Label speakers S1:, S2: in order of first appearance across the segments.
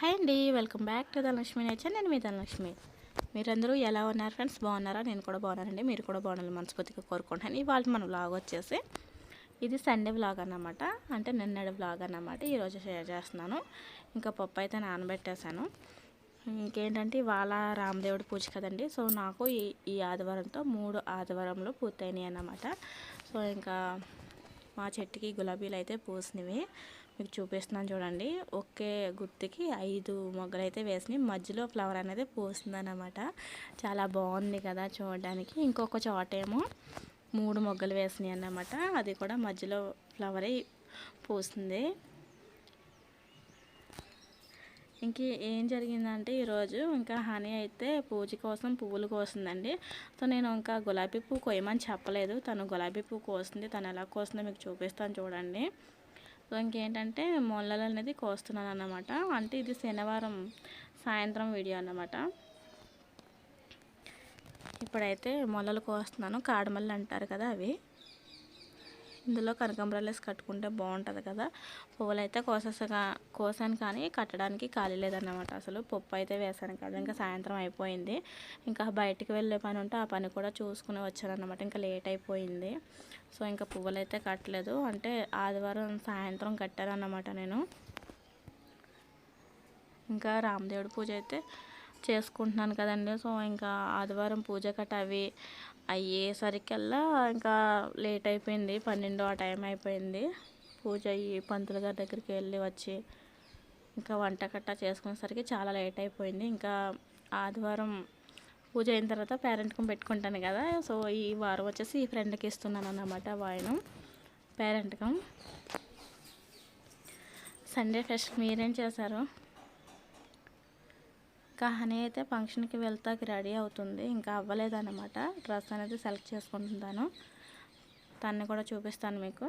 S1: Hi అండి welcome back to Dhanalakshmi Nature నేను మీ ధనలక్ష్మి. మీరందరూ ఎలా ఉన్నారు ఫ్రెండ్స్? బాగున్నారా? నేను కూడా బాగున్నానండి. మీరు కూడా బాగున్నారు మనస్ఫూర్తిగా కోరుకుంటాను ఇవాళ మన వ్లాగ్ వచ్చేసి ఇది సండే వ్లాగ్ అన్నమాట. అంటే నిన్నటి వ్లాగ్ అన్నమాట. ఈరోజు షేర్ చేస్తున్నాను. ఇంకా పప్పు అయితే నానబెట్టేశాను. ఇంకేంటంటే ఇవాళ రామదేవుడి పూజ కదండి. సో నాకు ఈ ఈ ఆదివారంతో మూడు ఆదివారంలో పూర్తయినాయి అన్నమాట. సో ఇంకా మా చెట్టుకి గులాబీలు అయితే పూసినవి. మీకు చూపిస్తున్నాను చూడండి. ఒకే గుత్తికి ఐదు మొగ్గలు అయితే వేసినాయి. మధ్యలో ఫ్లవర్ అనేది పూస్తుందన్నమాట. చాలా బాగుంది కదా చూడడానికి. ఇంకొక చోట ఏమో మూడు మొగ్గలు వేసినాయి అన్నమాట. అది కూడా మధ్యలో ఫ్లవరే పూస్తుంది. ఇంక ఏం జరిగిందంటే ఈరోజు ఇంకా హనీ అయితే పూజ కోసం పువ్వులు కోసిందండి సో నేను ఇంకా గులాబీ పువ్వు కోయమని చెప్పలేదు. తను గులాబీ పువ్వు కోసింది తను ఎలా కోసిందో మీకు చూపిస్తాను చూడండి. సో ఇంకేంటంటే మొల్లలు అనేది కోస్తున్నాను అన్నమాట అంటే ఇది శనివారం సాయంత్రం వీడియో అన్నమాట. ఇప్పుడైతే మొల్లలు కోస్తున్నాను. కాడమల్లు అంటారు కదా అవి. ఇందులో కనకాంబరాలు వేసి కట్టుకుంటే బాగుంటుంది కదా. పువ్వులు అయితే కోసేసగా కోసాను కానీ కట్టడానికి ఖాళీ లేదన్నమాట. అసలు పప్పు అయితే వేసాను కదా. ఇంకా సాయంత్రం అయిపోయింది. ఇంకా బయటికి వెళ్ళే పని ఉంటే ఆ పని కూడా చూసుకుని వచ్చానన్నమాట. ఇంకా లేట్ అయిపోయింది. సో ఇంకా పువ్వులు అయితే కట్టలేదు. అంటే ఆదివారం సాయంత్రం కట్టాను అన్నమాట నేను. ఇంకా రామదేవుడి పూజ అయితే చేసుకుంటున్నాను కదండి. సో ఇంకా ఆదివారం పూజ కట్ట అవి అయ్యేసరికల్లా ఇంకా లేట్ అయిపోయింది పన్నెండు ఆ టైం అయిపోయింది. పూజ అయ్యి పంతుల గారి దగ్గరికి వెళ్ళి వచ్చి ఇంకా వంట కట్ట చేసుకునేసరికి చాలా లేట్ అయిపోయింది ఇంకా ఆదివారం పూజ అయిన తర్వాత పేరెంట్కి పెట్టుకుంటాను కదా. సో ఈ వారం వచ్చేసి ఈ ఫ్రెండ్కి ఇస్తున్నాను అన్నమాట వాయనం. పేరెంట్కం. సండే ఫెస్ట్ మీరేం చేశారు? ఇంకా హనీ అయితే ఫంక్షన్కి వెళ్తాకి రెడీ అవుతుంది. ఇంకా అవ్వలేదన్నమాట. డ్రెస్ అనేది సెలెక్ట్ చేసుకుంటున్నాను. తన్ని కూడా చూపిస్తాను మీకు.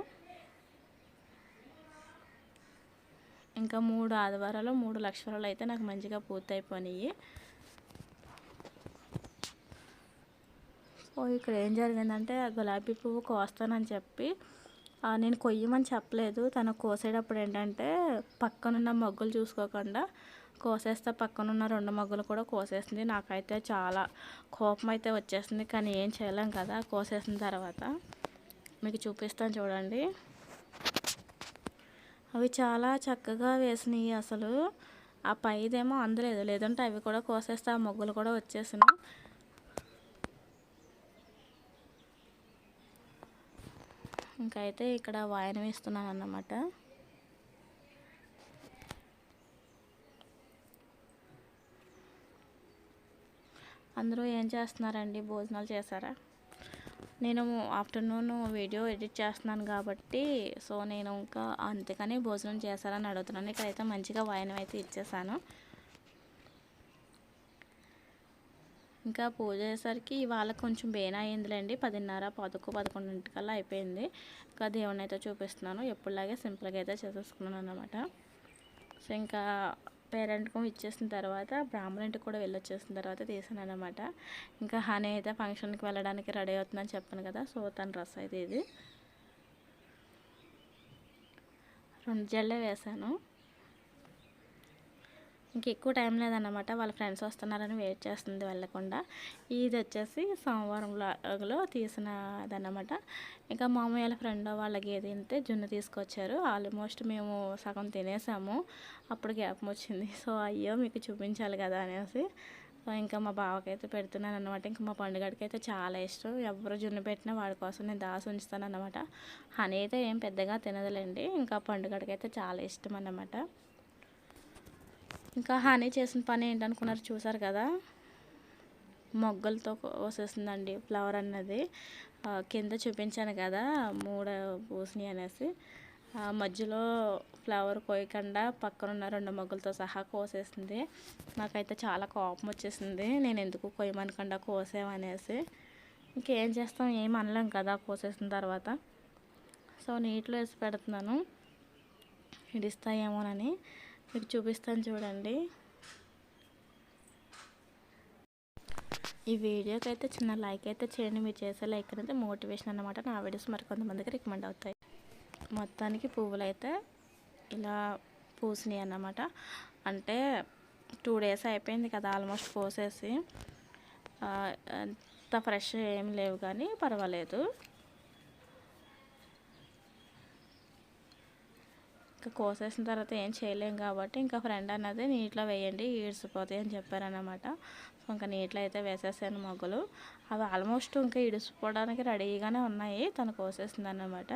S1: ఇంకా మూడు ఆదివారాలు మూడు లక్షలలో అయితే నాకు మంచిగా పూర్తయిపోయినాయి సో ఇక్కడ ఏం జరిగిందంటే ఆ గులాబీ పువ్వు కోస్తానని చెప్పి నేను కొయ్యమని చెప్పలేదు. తను కోసేటప్పుడు ఏంటంటే పక్కనున్న మగ్గులు చూసుకోకుండా కోసేస్తే పక్కనున్న రెండు మొగ్గలు కూడా కోసేసింది. నాకైతే చాలా కోపం అయితే వచ్చేసింది కానీ ఏం చేయలేం కదా కోసేసిన తర్వాత. మీకు చూపిస్తాను చూడండి. అవి చాలా చక్కగా వేసినాయి అసలు. ఆ పైదేమో అందలేదు లేదంటే అవి కూడా కోసేస్తే ఆ మొగ్గులు కూడా వచ్చేసినాయి. ఇంకైతే అయితే ఇక్కడ వాయనం ఇస్తున్నాను అన్నమాట అందరూ ఏం చేస్తున్నారండి? భోజనాలు చేశారా? నేను ఆఫ్టర్నూన్ వీడియో ఎడిట్ చేస్తున్నాను కాబట్టి సో నేను ఇంకా అంతేకాని భోజనం చేశారని అడుగుతున్నాను. ఇక్కడైతే మంచిగా వాయనం అయితే ఇచ్చేసాను. ఇంకా పూజ చేసేసరికి ఇవాళ కొంచెం బేన అయిందిలేండి పదిన్నర పదకొ పదకొండింటికల్లా అయిపోయింది. ఇంకా దేవుని అయితే చూపిస్తున్నాను. ఎప్పుడులాగే సింపుల్గా అయితే చేసేసుకున్నాను అనమాట సో ఇంకా పేరెంట్కు ఇచ్చేసిన తర్వాత బ్రాహ్మణింటికి కూడా వెళ్ళొచ్చేసిన తర్వాత తీసాను అనమాట ఇంకా హనీ అయితే ఫంక్షన్కి వెళ్ళడానికి రెడీ అవుతుందని చెప్పాను కదా సో తన డ్రెస్ అయితే ఇది. రెండు జల్లే వేసాను. ఇంకెక్కువ టైం లేదన్నమాట. వాళ్ళ ఫ్రెండ్స్ వస్తున్నారని వెయిట్ చేస్తుంది వెళ్ళకుండా. ఇది వచ్చేసి సోమవారంలో తీసినదన్నమాట ఇంకా మామయ్య ఫ్రెండ్ వాళ్ళకి ఏది తింటే జున్ను తీసుకొచ్చారు. ఆల్మోస్ట్ మేము సగం తినేసాము. అప్పుడు జ్ఞాపం వచ్చింది. సో అయ్యో మీకు చూపించాలి కదా అనేసి. ఇంకా మా బావకైతే పెడుతున్నాను అనమాట ఇంకా మా పండుగడికి అయితే చాలా ఇష్టం. ఎవరు జున్ను పెట్టినా వాడి కోసం నేను దాసి ఉంచుతాను అనమాట హనీ అయితే ఏం పెద్దగా తినదులేండి. ఇంకా పండుగడికి అయితే చాలా ఇష్టం అన్నమాట ఇంకా హనీ చేసిన పని ఏంటనుకున్నారు చూసారు కదా? మొగ్గలతో కోసేసిందండి ఫ్లవర్ అన్నది. కింద చూపించాను కదా మూడు పూసినాయి అనేసి. మధ్యలో ఫ్లవర్ కోయకుండా పక్కనున్న రెండు మొగ్గలతో సహా కోసేసింది. నాకైతే చాలా కోపం వచ్చేసింది. నేను ఎందుకు కోయమనకుండా కోసామనేసి. ఇంకేం చేస్తాం ఏం అనలేం కదా కోసేసిన తర్వాత. సో నీటిలో వేసి పెడుతున్నాను. ఇడిస్తాయేమోనని. మీకు చూపిస్తాను చూడండి. ఈ వీడియోకి అయితే చిన్న లైక్ అయితే చేయండి. మీరు చేసే లైక్ అనేది మోటివేషన్ అనమాట నా వీడియోస్ మరి కొంతమందికి రికమెండ్ అవుతాయి. మొత్తానికి పువ్వులు అయితే ఇలా పూసినాయి అన్నమాట. అంటే టూ డేస్ అయిపోయింది కదా ఆల్మోస్ట్ పోసేసి. అంత ఫ్రెష్ ఏం లేవు కానీ పర్వాలేదు. ఇంకా కోసేసిన తర్వాత ఏం చేయలేం కాబట్టి ఇంకా ఫ్రెండ్ అన్నది నీటిలో వేయండి ఈడ్చిపోతాయి అని చెప్పారనమాట సో ఇంకా నీటిలో అయితే వేసేసాను మొగ్గలు. అవి ఆల్మోస్ట్ ఇంకా ఇడిసిపోవడానికి రెడీగానే ఉన్నాయి. తను కోసేసింది అనమాట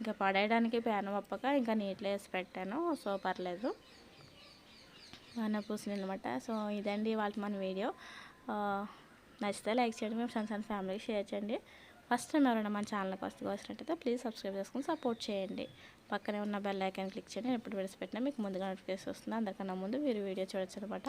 S1: ఇంకా పడేయడానికి పేన పప్పక ఇంకా నీటిలో వేసి పెట్టాను. సో పర్లేదు. అన్న పూసింది అనమాట సో ఇదండి వాళ్ళ మన వీడియో. నచ్చితే లైక్ చేయండి. మేము ఫ్రెండ్స్ అండ్ ఫ్యామిలీకి షేర్ చేయండి. ఫస్ట్ టైం ఎవరైనా మన ఛానల్కి వస్తే వచ్చినట్టయితే ప్లీజ్ సబ్స్క్రైబ్ చేసుకుని సపోర్ట్ చేయండి. పక్కనే ఉన్న బెల్ ఐకాన్ క్లిక్ చేయండి. ఎప్పుడు విడిచిపెట్టినా మీకు ముందుగా నోటిఫికేషన్ వస్తుంది. అందరికన్నా ముందు మీరు వీడియో చూడొచ్చు అనమాట